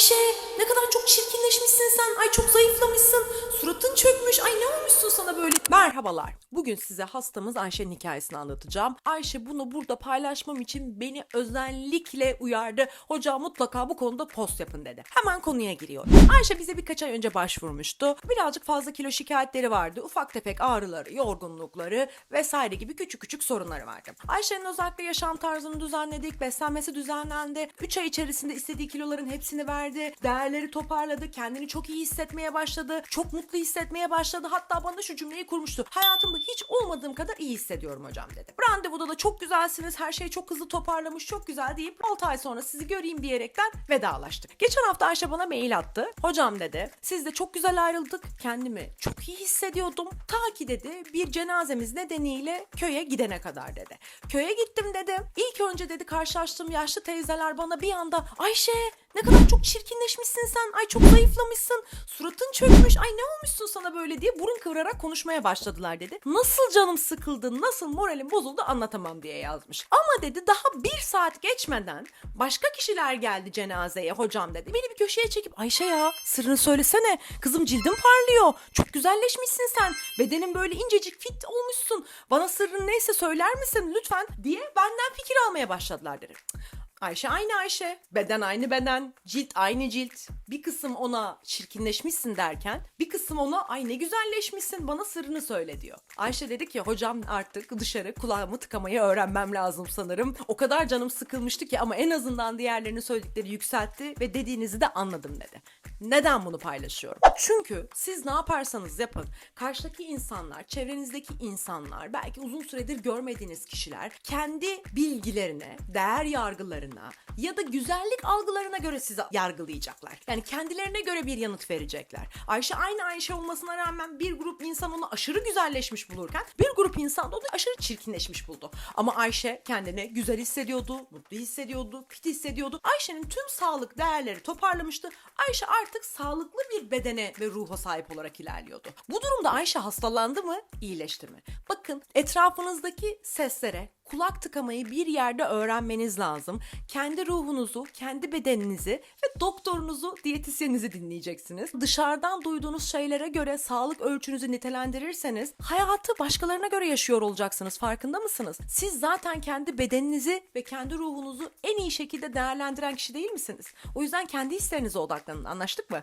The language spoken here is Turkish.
Ayşe ne kadar çok çirkinleşmişsin sen. Ay çok zayıflamışsın. Suratın çökmüş. Ay ne böyle? Merhabalar. Bugün size hastamız Ayşe'nin hikayesini anlatacağım. Ayşe bunu burada paylaşmam için beni özellikle uyardı. Hocam mutlaka bu konuda post yapın dedi. Hemen konuya giriyorum. Ayşe bize birkaç ay önce başvurmuştu. Birazcık fazla kilo şikayetleri vardı. Ufak tefek ağrıları, yorgunlukları vesaire gibi küçük küçük sorunları vardı. Ayşe'nin özellikle yaşam tarzını düzenledik. Beslenmesi düzenlendi. 3 ay içerisinde istediği kiloların hepsini verdi. Değerleri toparladı. Kendini çok iyi hissetmeye başladı. Çok mutlu hissetmeye başladı. Hatta bana şu cümleyi kurmuştu. Hayatımda hiç olmadığım kadar iyi hissediyorum hocam dedi. Randevuda da çok güzelsiniz. Her şey çok hızlı toparlamış. Çok güzel deyip 6 ay sonra sizi göreyim diyerekten vedalaştık. Geçen hafta Ayşe bana mail attı. Hocam dedi. Siz de çok güzel ayrıldık. Kendimi çok iyi hissediyordum. Ta ki dedi bir cenazemiz nedeniyle köye gidene kadar dedi. Köye gittim dedi. İlk önce dedi karşılaştığım yaşlı teyzeler bana bir anda Ayşe ne kadar çok çirkinleşmişsin sen. Ay çok zayıflamışsın. Suratın çökmüş. Ay ne olmuşsun sana böyle diye burun kıvırarak konuşmaya başladılar dedi. Nasıl canım sıkıldı, nasıl moralim bozuldu anlatamam diye yazmış. Ama dedi daha bir saat geçmeden başka kişiler geldi cenazeye hocam dedi. Beni bir köşeye çekip Ayşe ya sırrını söylesene. Kızım cildin parlıyor. Çok güzelleşmişsin sen. Bedenin böyle incecik fit olmuşsun. Bana sırrın neyse söyler misin lütfen diye benden fikir almaya başladılar dedi. Ayşe aynı Ayşe, beden aynı beden, cilt aynı cilt. Bir kısım ona çirkinleşmişsin derken bir kısım ona ay ne güzelleşmişsin bana sırrını söyle diyor. Ayşe dedi ki hocam artık dışarı kulağımı tıkamayı öğrenmem lazım sanırım. O kadar canım sıkılmıştı ki ama en azından diğerlerinin söyledikleri yükseltti ve dediğinizi de anladım dedi. Neden bunu paylaşıyorum? Çünkü siz ne yaparsanız yapın karşıdaki insanlar, çevrenizdeki insanlar, belki uzun süredir görmediğiniz kişiler kendi bilgilerine, değer yargılarına ya da güzellik algılarına göre sizi yargılayacaklar. Yani kendilerine göre bir yanıt verecekler. Ayşe aynı Ayşe olmasına rağmen bir grup insan onu aşırı güzelleşmiş bulurken bir grup insan da onu aşırı çirkinleşmiş buldu. Ama Ayşe kendini güzel hissediyordu, mutlu hissediyordu, fit hissediyordu. Ayşe'nin tüm sağlık değerleri toparlamıştı. Ayşe artık sağlıklı bir bedene ve ruha sahip olarak ilerliyordu. Bu durumda Ayşe hastalandı mı, iyileşti mi? Bakın etrafınızdaki seslere kulak tıkamayı bir yerde öğrenmeniz lazım. Kendi ruhunuzu, kendi bedeninizi ve doktorunuzu, diyetisyeninizi dinleyeceksiniz. Dışarıdan duyduğunuz şeylere göre sağlık ölçünüzü nitelendirirseniz hayatı başkalarına göre yaşıyor olacaksınız. Farkında mısınız? Siz zaten kendi bedeninizi ve kendi ruhunuzu en iyi şekilde değerlendiren kişi değil misiniz? O yüzden kendi hislerinize odaklanın. Anlaştık mı?